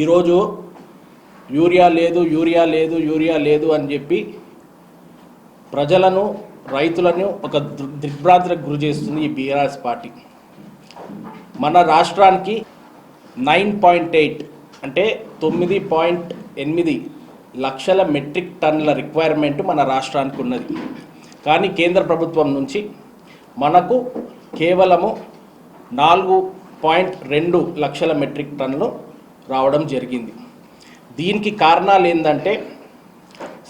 ఈరోజు యూరియా లేదు యూరియా లేదు యూరియా లేదు అని చెప్పి ప్రజలను రైతులను ఒక దిగ్భ్రాంతికి గురి చేస్తుంది ఈ బీఆర్ఎస్ పార్టీ. మన రాష్ట్రానికి నైన్ పాయింట్ ఎయిట్ అంటే తొమ్మిది పాయింట్ ఎనిమిది లక్షల మెట్రిక్ టన్నుల రిక్వైర్మెంట్ మన రాష్ట్రానికి ఉన్నది. కానీ కేంద్ర ప్రభుత్వం నుంచి మనకు కేవలము నాలుగు పాయింట్ రెండు లక్షల మెట్రిక్ టన్నులు రావడం జరిగింది. దీనికి కారణాలు ఏంటంటే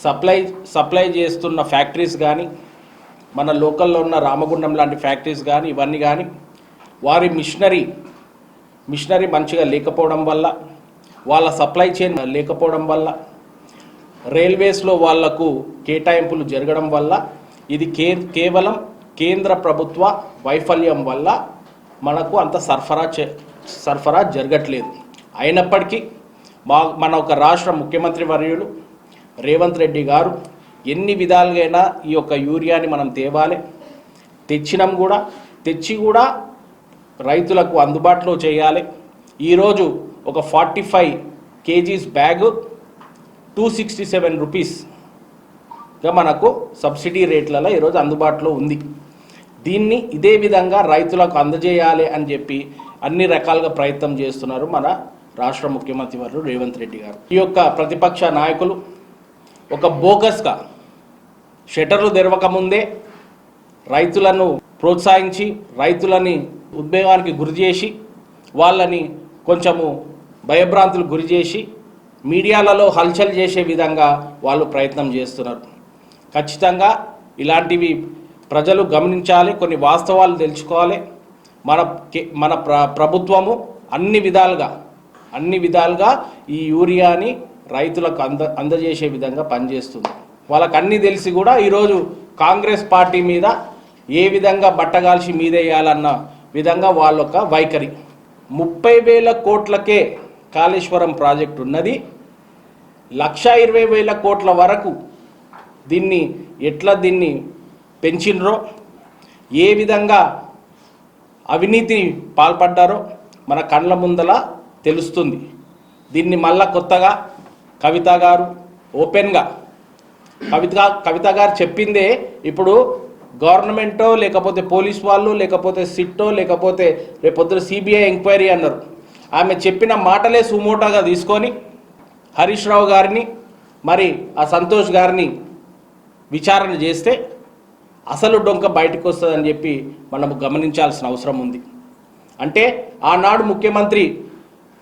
సప్లై సప్లై చేస్తున్న ఫ్యాక్టరీస్ కానీ మన లోకల్లో ఉన్న రామగుండం లాంటి ఫ్యాక్టరీస్ కానీ ఇవన్నీ కానీ వారి మిషనరీ మిషనరీ మంచిగా లేకపోవడం వల్ల వాళ్ళ సప్లై చైన్ లేకపోవడం వల్ల రైల్వేస్లో వాళ్ళకు కేటాయింపులు జరగడం వల్ల ఇది కే కేవలం కేంద్ర ప్రభుత్వ వైఫల్యం వల్ల మనకు అంత సరఫరా చే సరఫరా జరగట్లేదు. అయినప్పటికీ మా మన ఒక రాష్ట్ర ముఖ్యమంత్రి వర్యులు రేవంత్ రెడ్డి గారు ఎన్ని విధాలుగైనా ఈ యొక్క యూరియాని మనం తేవాలి. తెచ్చినాం కూడా తెచ్చి కూడా రైతులకు అందుబాటులో చేయాలి. ఈరోజు ఒక forty five kgs bag two sixty seven రూపీస్గా మనకు సబ్సిడీ రేట్లలో ఈరోజు అందుబాటులో ఉంది. దీన్ని ఇదే విధంగా రైతులకు అందజేయాలి అని చెప్పి అన్ని రకాలుగా ప్రయత్నం చేస్తున్నారు మన రాష్ట్ర ముఖ్యమంత్రి వారు రేవంత్ రెడ్డి గారు. ఈ యొక్క ప్రతిపక్ష నాయకులు ఒక బోగస్గా షటర్లు తెరవకముందే రైతులను ప్రోత్సహించి రైతులని ఉద్వేగానికి గురి చేసి వాళ్ళని కొంచెము భయభ్రాంతులు గురి చేసి మీడియాలలో హల్చల్ చేసే విధంగా వాళ్ళు ప్రయత్నం చేస్తున్నారు. ఖచ్చితంగా ఇలాంటివి ప్రజలు గమనించాలి కొన్ని వాస్తవాలు తెలుసుకోవాలి. మన కే- మన ప్ర ప్రభుత్వము అన్ని విధాలుగా అన్ని విధాలుగా ఈ యూరియాని రైతులకు అంద అందజేసే విధంగా పనిచేస్తుంది. వాళ్ళకు అన్నీ తెలిసి కూడా ఈరోజు కాంగ్రెస్ పార్టీ మీద ఏ విధంగా బట్టగాల్చి మీదేయాలన్న విధంగా వాళ్ళ యొక్క వైఖరి. ముప్పై వేల కోట్లకే కాళేశ్వరం ప్రాజెక్టు ఉన్నది. లక్ష ఇరవై వేల కోట్ల వరకు దీన్ని ఎట్లా దీన్ని పెంచినరో ఏ విధంగా అవినీతి పాల్పడ్డారో మన కండ్ల ముందల తెలుస్తుంది. దీన్ని మళ్ళా కొత్తగా కవిత గారు ఓపెన్గా కవిత కవిత గారు చెప్పిందే ఇప్పుడు గవర్నమెంటో లేకపోతే పోలీస్ వాళ్ళు లేకపోతే సిట్టో లేకపోతే రేపొద్దున సిబిఐ ఎంక్వైరీ అన్నారు. ఆమె చెప్పిన మాటలే సుమోటాగా తీసుకొని హరీష్ రావు గారిని మరి ఆ సంతోష్ గారిని విచారణ చేస్తే అసలు డొంక బయటకు వస్తుందని చెప్పి మనము గమనించాల్సిన అవసరం ఉంది. అంటే ఆనాడు ముఖ్యమంత్రి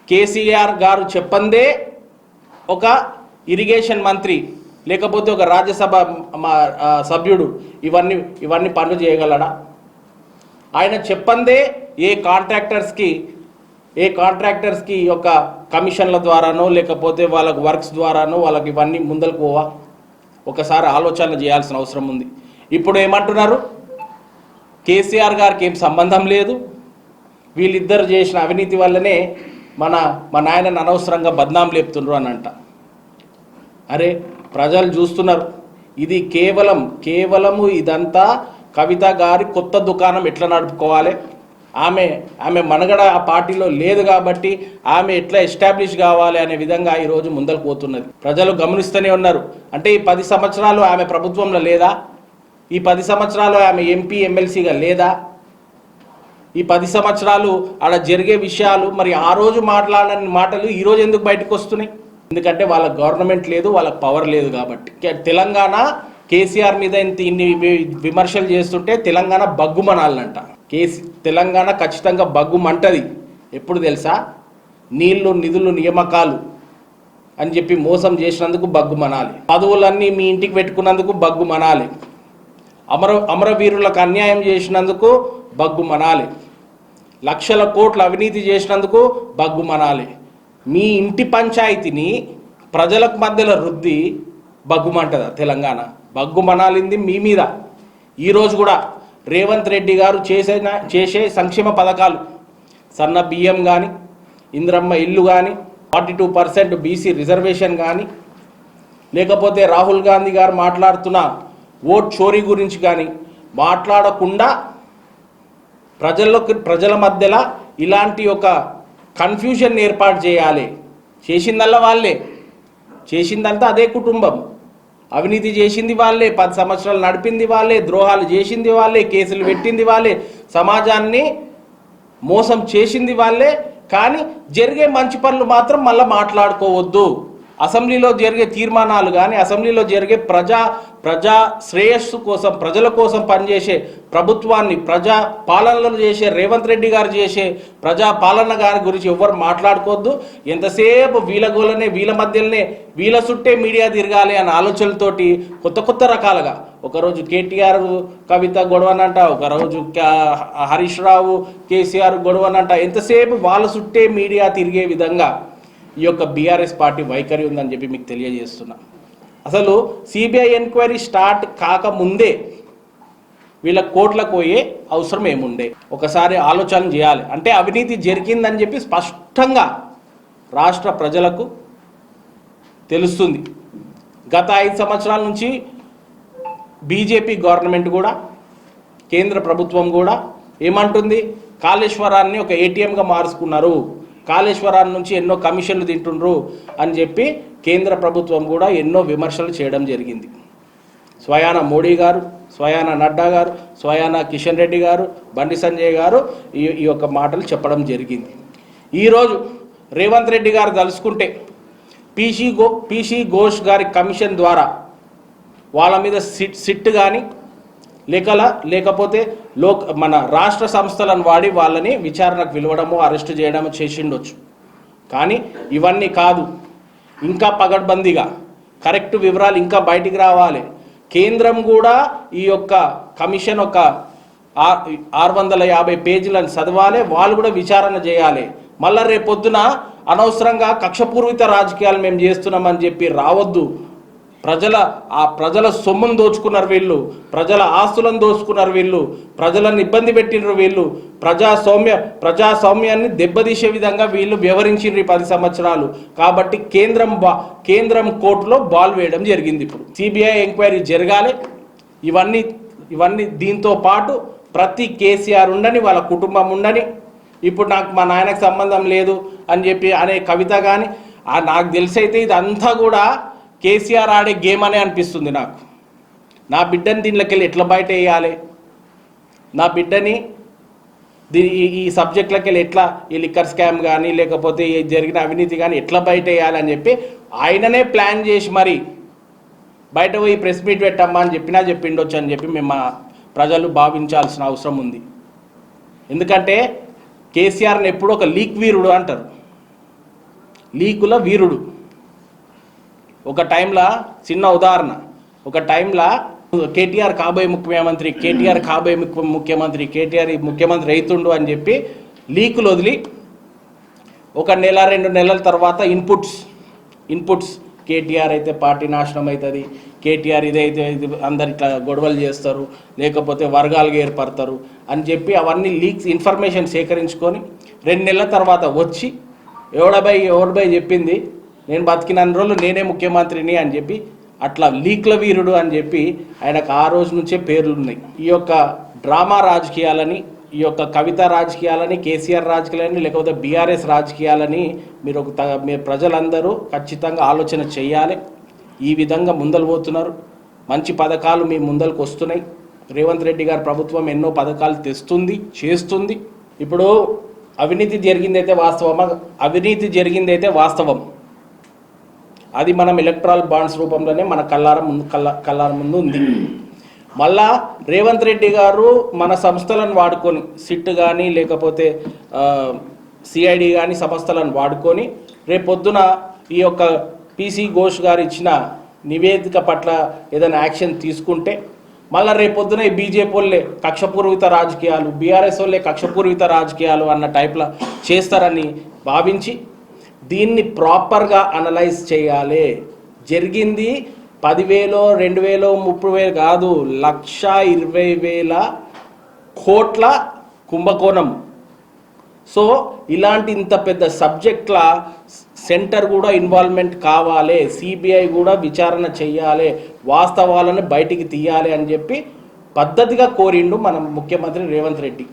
కేసీఆర్ గారు చెప్పందే ఒక ఇరిగేషన్ మంత్రి లేకపోతే ఒక రాజ్యసభ మా సభ్యుడు ఇవన్నీ ఇవన్నీ పనులు చేయగలడా? ఆయన చెప్పందే ఏ కాంట్రాక్టర్స్కి ఏ కాంట్రాక్టర్స్కి ఈ యొక్క కమిషన్ల ద్వారానో లేకపోతే వాళ్ళకు వర్క్స్ ద్వారానో వాళ్ళకి ఇవన్నీ ముందలకు పోవా? ఒకసారి ఆలోచన చేయాల్సిన అవసరం ఉంది. ఇప్పుడు ఏమంటున్నారు? కేసీఆర్ గారికి ఏం సంబంధం లేదు. వీళ్ళిద్దరు చేసిన అవినీతి వల్లనే మన మా నాయనని అనవసరంగా బద్నాం లేపుతుండ్రు అని అంట. అరే ప్రజలు చూస్తున్నారు. ఇది కేవలం కేవలము ఇదంతా కవిత గారి కొత్త దుకాణం ఎట్లా నడుపుకోవాలి? ఆమె ఆమె మనగడ ఆ పార్టీలో లేదు కాబట్టి ఆమె ఎట్లా ఎస్టాబ్లిష్ కావాలి అనే విధంగా ఈరోజు ముందరకు పోతున్నది. ప్రజలు గమనిస్తూనే ఉన్నారు. అంటే ఈ పది సంవత్సరాలు ఆమె ప్రభుత్వంలో లేదా? ఈ పది సంవత్సరాలు ఆమె ఎంపీ ఎమ్మెల్సీగా లేదా? ఈ పది సంవత్సరాలు ఆడ జరిగే విషయాలు మరి ఆ రోజు మాట్లాడని మాటలు ఈరోజు ఎందుకు బయటకు వస్తున్నాయి? ఎందుకంటే వాళ్ళ గవర్నమెంట్ లేదు వాళ్ళకి పవర్ లేదు కాబట్టి. తెలంగాణ కేసీఆర్ మీద ఇంత ఇన్ని విమర్శలు చేస్తుంటే తెలంగాణ బగ్గుమనాలంట కేసీ తెలంగాణ ఖచ్చితంగా బగ్గుమంటది ఎప్పుడు తెలుసా? నీళ్ళు నిధులు నియామకాలు అని చెప్పి మోసం చేసినందుకు బగ్గుమనాలి పదవులన్నీ మీ ఇంటికి పెట్టుకున్నందుకు బగ్గుమనాలి అమర అమరవీరులకు అన్యాయం చేసినందుకు బగ్గు మనాలి. లక్షల కోట్లు అవినీతి చేసినందుకు బగ్గు మనాలి. మీ ఇంటి పంచాయతీని ప్రజలకు మధ్యలో రుద్ది బగ్గుమంటదా తెలంగాణ? బగ్గు మనాలింది మీ మీద. ఈరోజు కూడా రేవంత్ రెడ్డి గారు చేసే చేసే సంక్షేమ పథకాలు. సన్న బియ్యం కానీ ఇంద్రమ్మ ఇల్లు కానీ forty two percent BC reservation కానీ లేకపోతే రాహుల్ గాంధీ గారు మాట్లాడుతున్న ఓట్ చోరీ గురించి కానీ మాట్లాడకుండా ప్రజలకు ప్రజల మధ్యలో ఇలాంటి ఒక కన్ఫ్యూజన్ ఏర్పాటు చేయాలి. చేసిందల్లా వాళ్ళే. చేసిందంతా అదే కుటుంబం. అవినీతి చేసింది వాళ్ళే. పది సంవత్సరాలు నడిపింది వాళ్ళే. ద్రోహాలు చేసింది వాళ్ళే. కేసులు పెట్టింది వాళ్ళే. సమాజాన్ని మోసం చేసింది వాళ్ళే. కానీ జరిగే మంచి పనులు మాత్రం మళ్ళీ మాట్లాడుకోవద్దు. అసెంబ్లీలో జరిగే తీర్మానాలు కానీ అసెంబ్లీలో జరిగే ప్రజా ప్రజా శ్రేయస్సు కోసం ప్రజల కోసం పనిచేసే ప్రభుత్వాన్ని ప్రజా పాలనలు చేసే రేవంత్ రెడ్డి గారు చేసే ప్రజా పాలన గారి గురించి ఎవరు మాట్లాడుకోవద్దు. ఎంతసేపు వీళ్ళ గోలనే వీళ్ళ మధ్యలోనే వీళ్ళ చుట్టే మీడియా తిరగాలి అనే ఆలోచనలతోటి కొత్త కొత్త రకాలుగా. ఒకరోజు కేటీఆర్ కవిత గొడవనంట ఒకరోజు హరీష్ రావు కేసీఆర్ గొడవనంట. ఎంతసేపు వాళ్ళ చుట్టే మీడియా తిరిగే విధంగా ఈ యొక్క బీఆర్ఎస్ పార్టీ వైఖరి ఉందని చెప్పి మీకు తెలియజేస్తున్నా. అసలు సిబిఐ ఎంక్వైరీ స్టార్ట్ కాకముందే వీళ్ళ కోట్లకు పోయే అవసరం ఏముండే? ఒకసారి ఆలోచన చేయాలి. అంటే అవినీతి జరిగిందని చెప్పి స్పష్టంగా రాష్ట్ర ప్రజలకు తెలుస్తుంది. గత ఐదు సంవత్సరాల నుంచి బీజేపీ గవర్నమెంట్ కూడా కేంద్ర ప్రభుత్వం కూడా ఏమంటుంది? కాళేశ్వరాన్ని ఒక ఏటీఎంగా మార్చుకున్నారు కాళేశ్వరాన్ని నుంచి ఎన్నో కమిషన్లు తింటుండ్రు అని చెప్పి కేంద్ర ప్రభుత్వం కూడా ఎన్నో విమర్శలు చేయడం జరిగింది. స్వయాన మోడీ గారు స్వయాన నడ్డా గారు స్వయాన కిషన్ రెడ్డి గారు బండి సంజయ్ గారు ఈ ఈ యొక్క మాటలు చెప్పడం జరిగింది. ఈరోజు రేవంత్ రెడ్డి గారు తలుసుకుంటే పీసీ గో పీసీ ఘోష్ గారి కమిషన్ ద్వారా వాళ్ళ మీద సిట్ సిట్ కానీ లేకలా లేకపోతే లోక్ మన రాష్ట్ర సంస్థలను వాడి వాళ్ళని విచారణకు పిలవడము అరెస్ట్ చేయడము చేసిండొచ్చు. కానీ ఇవన్నీ కాదు. ఇంకా పగడ్బందీగా కరెక్ట్ వివరాలు ఇంకా బయటికి రావాలి. కేంద్రం కూడా ఈ యొక్క కమిషన్ ఒక ఆరు వందల యాభై పేజీలను చదవాలి వాళ్ళు కూడా విచారణ చేయాలి. మళ్ళీ రేపొద్దున అనవసరంగా కక్షపూర్విత రాజకీయాలు మేము చేస్తున్నామని చెప్పి రావద్దు. ప్రజల ఆ ప్రజల సొమ్మును దోచుకున్నారు వీళ్ళు ప్రజల ఆస్తులను దోచుకున్నారు వీళ్ళు ప్రజలను ఇబ్బంది పెట్టినారు వీళ్ళు ప్రజాస్వామ్య ప్రజాస్వామ్యాన్ని దెబ్బతీసే విధంగా వీళ్ళు వ్యవహరించిండ్రు ఈ పది సంవత్సరాలు. కాబట్టి కేంద్రం బా కేంద్రం కోర్టులో బాల్ వేయడం జరిగింది ఇప్పుడు. సిబిఐ ఎంక్వైరీ జరగాలి. ఇవన్నీ ఇవన్నీ దీంతో పాటు ప్రతి కేసీఆర్ ఉండని వాళ్ళ కుటుంబం ఉండని ఇప్పుడు నాకు మా నాయనకు సంబంధం లేదు అని చెప్పి అనే కవిత కానీ నాకు తెలిసైతే ఇదంతా కూడా కేసీఆర్ ఆడే గేమ్ అనే అనిపిస్తుంది నాకు. నా బిడ్డని దీనిలోకి వెళ్ళి ఎట్లా బయట వేయాలి నా బిడ్డని దీ ఈ ఈ సబ్జెక్ట్లకి వెళ్ళి ఎట్లా ఈ లిక్కర్ స్కామ్ కానీ లేకపోతే జరిగిన అవినీతి కానీ ఎట్లా బయట వేయాలని చెప్పి ఆయననే ప్లాన్ చేసి మరి బయట పోయి ప్రెస్ మీట్ పెట్టమ్మా అని చెప్పినా చెప్పిండొచ్చు అని చెప్పి మేము ప్రజలు భావించాల్సిన అవసరం ఉంది. ఎందుకంటే కేసీఆర్ని ఎప్పుడు ఒక లీక్ వీరుడు అంటారు. లీకుల వీరుడు. ఒక టైంలో చిన్న ఉదాహరణ. ఒక టైంలో కేటీఆర్ కాబోయే ముఖ్యమంత్రి కేటీఆర్ కాబోయే ముఖ్య- ముఖ్యమంత్రి కేటీఆర్ ముఖ్యమంత్రి అవుతుండు అని చెప్పి లీకులు వదిలి ఒక నెల రెండు నెలల తర్వాత ఇన్పుట్స్ ఇన్పుట్స్ కేటీఆర్ అయితే పార్టీ నాశనం అవుతుంది కేటీఆర్ ఇదైతే ఇది అందరు ఇట్లా గొడవలు చేస్తారు లేకపోతే వర్గాలుగా ఏర్పడతారు అని చెప్పి అవన్నీ లీక్స్ ఇన్ఫర్మేషన్ సేకరించుకొని రెండు నెలల తర్వాత వచ్చి ఎవడబై ఎవరిబై చెప్పింది నేను బతికినన్ని రోజులు నేనే ముఖ్యమంత్రిని అని చెప్పి అట్లా లీక్ల వీరుడు అని చెప్పి ఆయనకు ఆ రోజు నుంచే పేర్లు ఉన్నాయి. ఈ యొక్క డ్రామా రాజకీయాలని ఈ యొక్క కవిత రాజకీయాలని కేసీఆర్ రాజకీయాలని లేకపోతే బీఆర్ఎస్ రాజకీయాలని మీరు ఒక త- మీరు ప్రజలందరూ ఖచ్చితంగా ఆలోచన చేయాలి. ఈ విధంగా ముందలు పోతున్నారు. మంచి పథకాలు మీ ముందలకు వస్తున్నాయి. రేవంత్ రెడ్డి గారు ప్రభుత్వం ఎన్నో పథకాలు తెస్తుంది చేస్తుంది. ఇప్పుడు అవినీతి జరిగిందైతే వాస్తవమా? అవినీతి జరిగిందైతే వాస్తవం. అది మనం ఎలక్ట్రాల్ బాండ్స్ రూపంలోనే మన కల్లార ముందు కల్లా కల్లార ముందు ఉంది. మళ్ళా రేవంత్ రెడ్డి గారు మన సంస్థలను వాడుకొని సిట్ కానీ లేకపోతే సిఐడి కానీ సంస్థలను వాడుకొని రేపొద్దున ఈ యొక్క పీసీ ఘోష్ గారు ఇచ్చిన నివేదిక పట్ల ఏదైనా యాక్షన్ తీసుకుంటే మళ్ళీ రేపొద్దున ఈ బీజేపీ వాళ్ళే కక్షపూర్విత రాజకీయాలు బీఆర్ఎస్ వాళ్ళే కక్షపూర్విత రాజకీయాలు అన్న టైప్లో చేస్తారని భావించి దీన్ని ప్రాపర్గా అనలైజ్ చేయాలి. జరిగింది పదివేలో రెండు వేలో ముప్పై వేలు కాదు లక్ష ఇరవై వేల కోట్ల కుంభకోణం. సో ఇలాంటి ఇంత పెద్ద సబ్జెక్ట్ల సెంటర్ కూడా ఇన్వాల్వ్మెంట్ కావాలి. సిబిఐ కూడా విచారణ చేయాలి. వాస్తవాలను బయటికి తీయాలి అని చెప్పి పద్ధతిగా కోరిండు మన ముఖ్యమంత్రి రేవంత్ రెడ్డి.